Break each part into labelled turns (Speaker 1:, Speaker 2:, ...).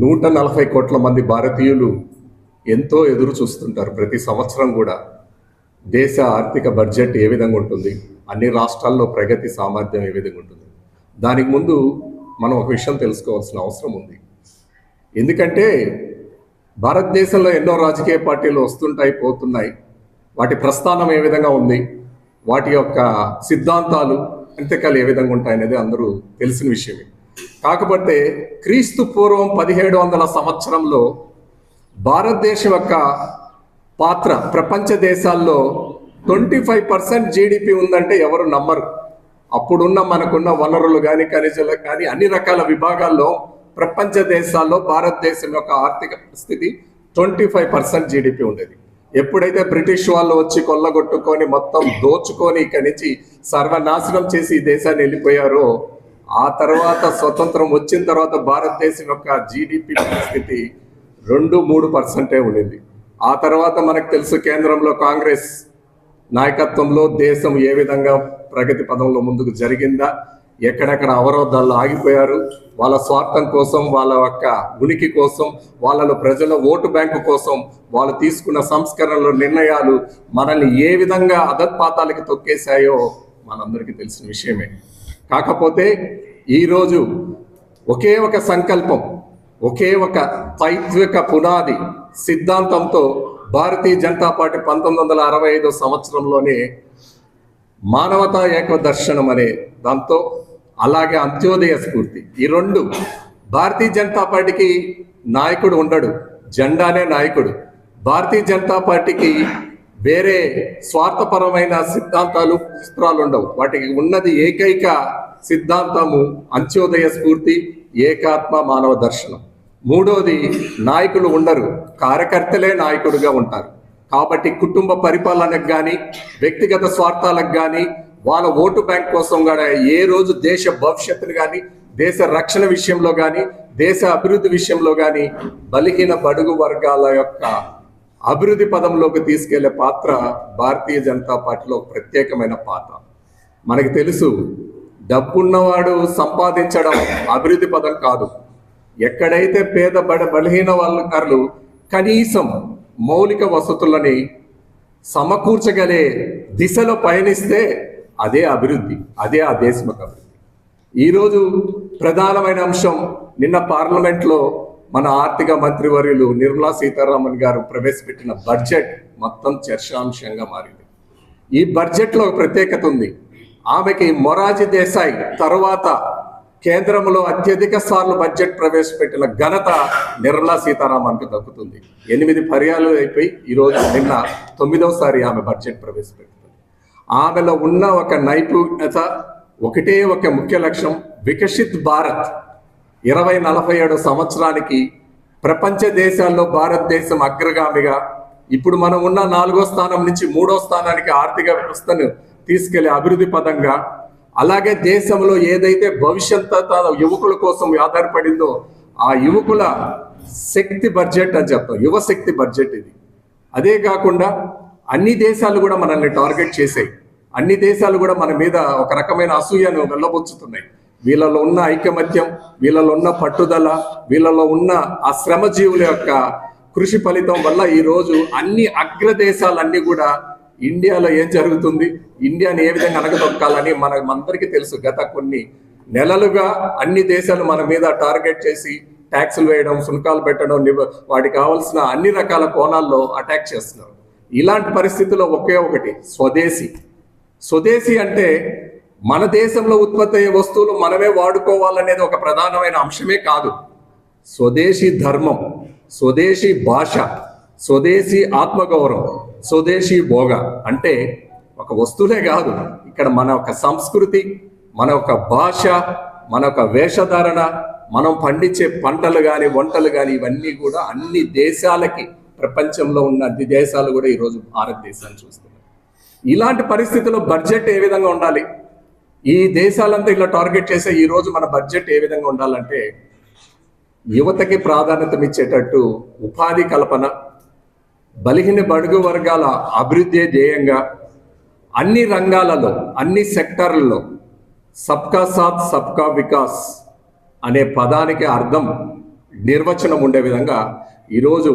Speaker 1: నూట నలభై కోట్ల మంది భారతీయులు ఎంతో ఎదురు చూస్తుంటారు. ప్రతి సంవత్సరం కూడా దేశ ఆర్థిక బడ్జెట్ ఏ విధంగా ఉంటుంది? అన్ని రాష్ట్రాల్లో ప్రగతి సామర్థ్యం ఏ విధంగా ఉంటుంది? దానికి ముందు మనం ఒక విషయం తెలుసుకోవాల్సిన అవసరం ఉంది. ఎందుకంటే భారతదేశంలో ఎన్నో రాజకీయ పార్టీలు వస్తుంటాయి పోతున్నాయి. వాటి ప్రస్థానం ఏ విధంగా ఉంది? వాటి యొక్క సిద్ధాంతాలు అంత్యకాలు ఏ విధంగా ఉంటాయనేది అందరూ తెలిసిన విషయమే. కాకపోతే క్రీస్తు పూర్వం పదిహేడు వందల సంవత్సరంలో భారతదేశం యొక్క పాత్ర ప్రపంచ దేశాల్లో ట్వంటీ ఫైవ్ పర్సెంట్ జీడిపి ఉందంటే ఎవరు నమ్మరు. అప్పుడున్న మనకున్న వనరులు కానీ ఖనిజాలు కానీ అన్ని రకాల విభాగాల్లో ప్రపంచ దేశాల్లో భారతదేశం యొక్క ఆర్థిక స్థితి ట్వంటీ ఫైవ్ పర్సెంట్ జీడిపి ఉండేది. ఎప్పుడైతే బ్రిటిష్ వాళ్ళు వచ్చి కొల్లగొట్టుకొని మొత్తం దోచుకొని ఇక్కడి నుంచి సర్వనాశనం చేసి ఈ దేశాన్ని వెళ్ళిపోయారో ఆ తర్వాత స్వతంత్రం వచ్చిన తర్వాత భారతదేశం యొక్క జీడిపి పరిస్థితి రెండు మూడు పర్సెంటే ఉండింది. ఆ తర్వాత మనకు తెలుసు కేంద్రంలో కాంగ్రెస్ నాయకత్వంలో దేశం ఏ విధంగా ప్రగతి పదంలో ముందుకు జరిగిందా ఎక్కడెక్కడ అవరోధాలు ఆగిపోయారు వాళ్ళ స్వార్థం కోసం వాళ్ళ యొక్క ఉనికి కోసం వాళ్ళలో ప్రజల ఓటు బ్యాంకు కోసం వాళ్ళు తీసుకున్న సంస్కరణలు నిర్ణయాలు మనల్ని ఏ విధంగా అధత్పాతాలకి తొక్కేశాయో మనందరికీ తెలిసిన విషయమే. కాకపోతే ఈరోజు ఒకే ఒక సంకల్పం ఒకే ఒక తైత్విక పునాది సిద్ధాంతంతో భారతీయ జనతా పార్టీ పంతొమ్మిది వందల అరవై ఐదో సంవత్సరంలోనే మానవతా ఏక దర్శనం అనే దాంతో అలాగే అంత్యోదయ స్ఫూర్తి. ఈ రెండు భారతీయ జనతా పార్టీకి నాయకుడు ఉండడు జెండానే నాయకుడు. భారతీయ జనతా పార్టీకి వేరే స్వార్థపరమైన సిద్ధాంతాలు చిత్రాలు ఉండవు వాటికి ఉన్నది ఏకైక సిద్ధాంతము అంత్యోదయ స్ఫూర్తి ఏకాత్మ మానవ దర్శనం. మూడోది నాయకులు ఉండరు. కార్యకర్తలే నాయకుడుగా ఉంటారు. కాబట్టి కుటుంబ పరిపాలనకు కానీ వ్యక్తిగత స్వార్థాలకు కానీ వాళ్ళ ఓటు బ్యాంక్ కోసం కూడా ఏ రోజు దేశ భవిష్యత్తును కానీ దేశ రక్షణ విషయంలో కానీ దేశ అభివృద్ధి విషయంలో కానీ బలహీన బడుగు వర్గాల యొక్క అభివృద్ధి పదంలోకి తీసుకెళ్ళే పాత్ర భారతీయ జనతా పార్టీలో ప్రత్యేకమైన పాత్ర. మనకి తెలుసు డబ్బున్నవాడు సంపాదించడం అభివృద్ధి పదం కాదు. ఎక్కడైతే పేద బడ బలహీన వాళ్ళకారులు కనీసం మౌలిక వసతులని సమకూర్చగలే దిశలో పయనిస్తే అదే అభివృద్ధి అదే ఆ దేశం అభివృద్ధి. ఈరోజు ప్రధానమైన అంశం నిన్న పార్లమెంట్లో మన ఆర్థిక మంత్రివర్యులు నిర్మలా సీతారామన్ గారు ప్రవేశపెట్టిన బడ్జెట్ మొత్తం చర్చాంశంగా మారింది. ఈ బడ్జెట్లో ప్రత్యేకత ఉంది. ఆమెకి మొరాజీ దేశాయ్ తర్వాత కేంద్రంలో అత్యధిక సార్లు బడ్జెట్ ప్రవేశపెట్టిన ఘనత నిర్మలా సీతారామన్కు దక్కుతుంది. ఎనిమిది పర్యాలు అయిపోయి ఈరోజు నిన్న తొమ్మిదవసారి ఆమె బడ్జెట్ ప్రవేశపెడుతుంది. ఆమెలో ఉన్న ఒక నైపుణ్యత ఒకటే ఒక ముఖ్య లక్ష్యం వికసిత్ భారత్. ఇరవై నలభై ఏడు సంవత్సరానికి ప్రపంచ దేశాల్లో భారతదేశం అగ్రగామిగా ఇప్పుడు మనం ఉన్న నాలుగో స్థానం నుంచి మూడో స్థానానికి ఆర్థిక వ్యవస్థను తీసుకెళ్ళే అభివృద్ధి పదంగా అలాగే దేశంలో ఏదైతే భవిష్యత్ యువకుల కోసం ఆధారపడిందో ఆ యువకుల శక్తి బడ్జెట్ అని చెప్తాం. యువ శక్తి బడ్జెట్ ఇది. అదే కాకుండా అన్ని దేశాలు కూడా మనల్ని టార్గెట్ చేసాయి. అన్ని దేశాలు కూడా మన మీద ఒక రకమైన అసూయను వెళ్ళబుచ్చుతున్నాయి వీళ్ళలో ఉన్న ఐకమత్యం వీళ్ళలో ఉన్న పట్టుదల వీళ్ళలో ఉన్న ఆ శ్రమజీవుల యొక్క కృషి ఫలితం వల్ల ఈరోజు అన్ని అగ్రదేశాలన్నీ కూడా ఇండియాలో ఏం జరుగుతుంది ఇండియాని ఏ విధంగా అనగదొక్కాలని మన అందరికీ తెలుసు. గత కొన్ని నెలలుగా అన్ని దేశాలు మన మీద టార్గెట్ చేసి ట్యాక్సులు వేయడం సుంకాలు పెట్టడం వాటికి కావాల్సిన అన్ని రకాల కోణాల్లో అటాక్ చేస్తున్నారు. ఇలాంటి పరిస్థితుల్లో ఒకే ఒకటి స్వదేశీ. స్వదేశీ అంటే మన దేశంలో ఉత్పత్తి అయ్యే వస్తువులు మనమే వాడుకోవాలనేది ఒక ప్రధానమైన అంశమే కాదు. స్వదేశీ ధర్మం స్వదేశీ భాష స్వదేశీ ఆత్మగౌరవం స్వదేశీ భోగ అంటే ఒక వస్తువులే కాదు. ఇక్కడ మన ఒక సంస్కృతి మన ఒక భాష మన ఒక వేషధారణ మనం పండించే పంటలు కానీ వంటలు కానీ ఇవన్నీ కూడా అన్ని దేశాలకి ప్రపంచంలో ఉన్న అన్ని దేశాలు కూడా ఈరోజు భారతదేశాన్ని చూస్తున్నాయి. ఇలాంటి పరిస్థితుల్లో బడ్జెట్ ఏ విధంగా ఉండాలి? ఈ దేశాలంతా ఇలా టార్గెట్ చేసే ఈ రోజు మన బడ్జెట్ ఏ విధంగా ఉండాలంటే యువతకి ప్రాధాన్యత ఇచ్చేటట్టు ఉపాధి కల్పన బలిహీన బడుగు వర్గాల అభివృద్ధి ధ్యేయంగా అన్ని రంగాలలో అన్ని సెక్టర్లలో సబ్కా సాత్ సబ్కా వికాస్ అనే పదానికి అర్థం నిర్వచనం ఉండే విధంగా ఈరోజు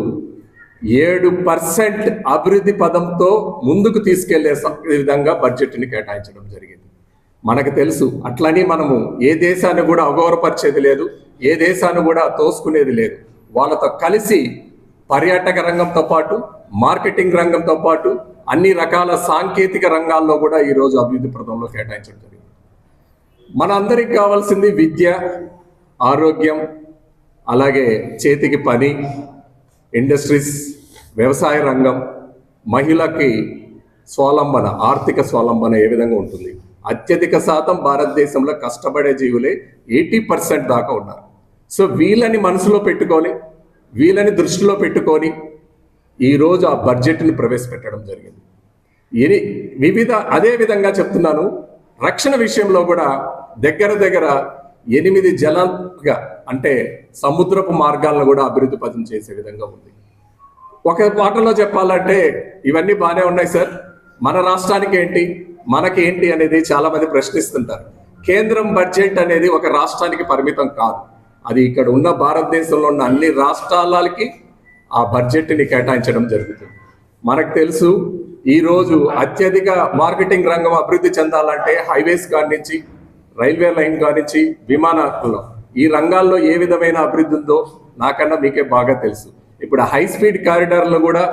Speaker 1: ఏడు పర్సెంట్ అభివృద్ధి పదంతో ముందుకు తీసుకెళ్ళే విధంగా బడ్జెట్ని కేటాయించడం జరిగింది. మనకు తెలుసు. అట్లని మనము ఏ దేశాన్ని కూడా అగౌరవపరిచేది లేదు ఏ దేశాన్ని కూడా తోసుకునేది లేదు. వాళ్ళతో కలిసి పర్యాటక రంగంతో పాటు మార్కెటింగ్ రంగంతో పాటు అన్ని రకాల సాంకేతిక రంగాల్లో కూడా ఈరోజు అభివృద్ధి పదంలో కేటాయించడం జరిగింది. మన అందరికి కావాల్సింది విద్య ఆరోగ్యం అలాగే చేతికి పని ఇండస్ట్రీస్ వ్యవసాయ రంగం మహిళకి స్వాలంబన ఆర్థిక స్వాలంబన ఏ విధంగా ఉంటుంది? అత్యధిక శాతం భారతదేశంలో కష్టపడే జీవులే ఎయిటీ పర్సెంట్ దాకా ఉన్నారు. సో వీళ్ళని మనసులో పెట్టుకొని వీళ్ళని దృష్టిలో పెట్టుకొని ఈరోజు ఆ బడ్జెట్ని ప్రవేశపెట్టడం జరిగింది. ఇది వివిధ అదే విధంగా చెప్తున్నాను రక్షణ విషయంలో కూడా దగ్గర దగ్గర ఎనిమిది జలంగా అంటే సముద్రపు మార్గాలను కూడా అభివృద్ధి పదం చేసే విధంగా ఉంది. ఒక మాటలో చెప్పాలంటే ఇవన్నీ బాగానే ఉన్నాయి సార్. మన రాష్ట్రానికి ఏంటి? మనకి ఏంటి అనేది చాలా మంది ప్రశ్నిస్తుంటారు. కేంద్రం బడ్జెట్ అనేది ఒక రాష్ట్రానికి పరిమితం కాదు. అది ఇక్కడ ఉన్న భారతదేశంలో ఉన్న అన్ని రాష్ట్రాలకి ఆ బడ్జెట్ని కేటాయించడం జరుగుతుంది. మనకు తెలుసు ఈరోజు అత్యధిక మార్కెటింగ్ రంగం అభివృద్ధి చెందాలంటే హైవేస్ కాడి నుంచి రైల్వే లైన్ కాడి నుంచి విమానాల్లో. ఈ రంగాల్లో ఏ విధమైన అభివృద్ధి ఉందో నాకన్నా మీకే బాగా తెలుసు. ఇప్పుడు హై స్పీడ్ కారిడార్లో కూడా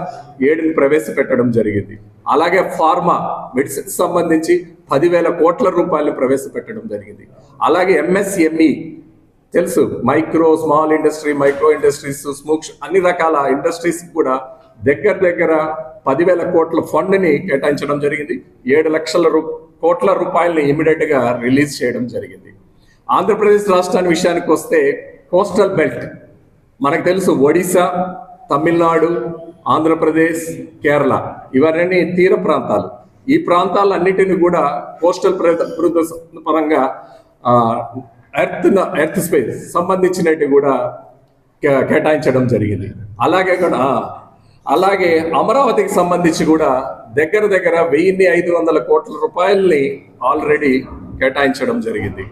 Speaker 1: ఏడుని ప్రవేశపెట్టడం జరిగింది. అలాగే ఫార్మా మెడిసిన్ సంబంధించి పదివేల కోట్ల రూపాయలు ప్రవేశపెట్టడం జరిగింది. అలాగే ఎంఎస్ఎంఈ తెలుసు micro small industry micro industries స్మూక్స్ అన్ని రకాల ఇండస్ట్రీస్ కూడా దగ్గర దగ్గర పదివేల కోట్ల ఫండ్ని కేటాయించడం జరిగింది. ఏడు లక్షల రూ కోట్ల రూపాయలని ఇమీడియట్గా రిలీజ్ చేయడం జరిగింది. ఆంధ్రప్రదేశ్ రాష్ట్రాన్ని విషయానికి వస్తే కోస్టల్ బెల్ట్ మనకు తెలుసు ఒడిశా తమిళనాడు ఆంధ్రప్రదేశ్ కేరళ ఇవన్నీ తీర ప్రాంతాలు. ఈ ప్రాంతాలన్నిటిని కూడా కోస్టల్ అభివృద్ధి పరంగా ఎర్త్ ఎర్త్ స్పేస్ సంబంధించినవి కూడా కే- కేటాయించడం జరిగింది. అలాగే కూడా అలాగే అమరావతికి సంబంధించి కూడా దగ్గర దగ్గర వెయ్యిన్ని ఐదు వందల కోట్ల రూపాయల్ని ఆల్రెడీ కేటాయించడం జరిగింది.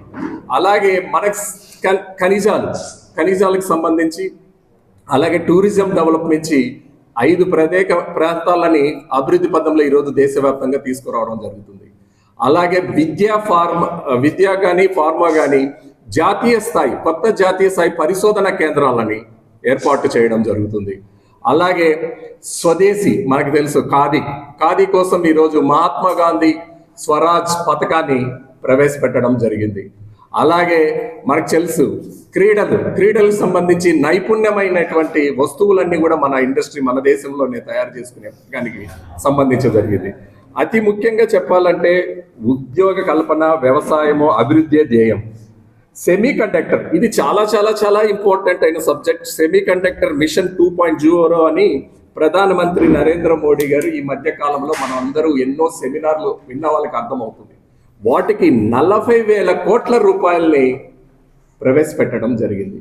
Speaker 1: అలాగే మనకు ఖనిజాలు ఖనిజాలకు సంబంధించి అలాగే టూరిజం డెవలప్ నుంచి ఐదు ప్రత్యేక ప్రాంతాలని అభివృద్ధి పథంలో ఈరోజు దేశవ్యాప్తంగా తీసుకురావడం జరుగుతుంది. అలాగే విద్యా ఫార్మా విద్య కానీ ఫార్మా కానీ జాతీయ స్థాయి కొత్త జాతీయ స్థాయి పరిశోధన కేంద్రాలని ఏర్పాటు చేయడం జరుగుతుంది. అలాగే స్వదేశీ మనకు తెలుసు ఖాదీ ఖాదీ కోసం ఈరోజు మహాత్మా గాంధీ స్వరాజ్ పథకాన్ని ప్రవేశపెట్టడం జరిగింది. అలాగే మనకు తెలుసు క్రీడలు క్రీడలకు సంబంధించి నైపుణ్యమైనటువంటి వస్తువులన్నీ కూడా మన ఇండస్ట్రీ మన దేశంలోనే తయారు చేసుకునే దానికి సంబంధించి జరిగింది. అతి ముఖ్యంగా చెప్పాలంటే ఉద్యోగ కల్పన వ్యవసాయము అభివృద్ధి ధ్యేయం. సెమీ కండక్టర్ ఇది చాలా చాలా చాలా ఇంపార్టెంట్ అయిన subject. Semiconductor mission two point zero అని ప్రధానమంత్రి నరేంద్ర మోడీ గారు ఈ మధ్య కాలంలో మనం అందరూ ఎన్నో సెమినార్లు విన్న వాళ్ళకి అర్థమవుతుంది. వాటికి నలభై వేల కోట్ల రూపాయల్ని ప్రవేశపెట్టడం జరిగింది.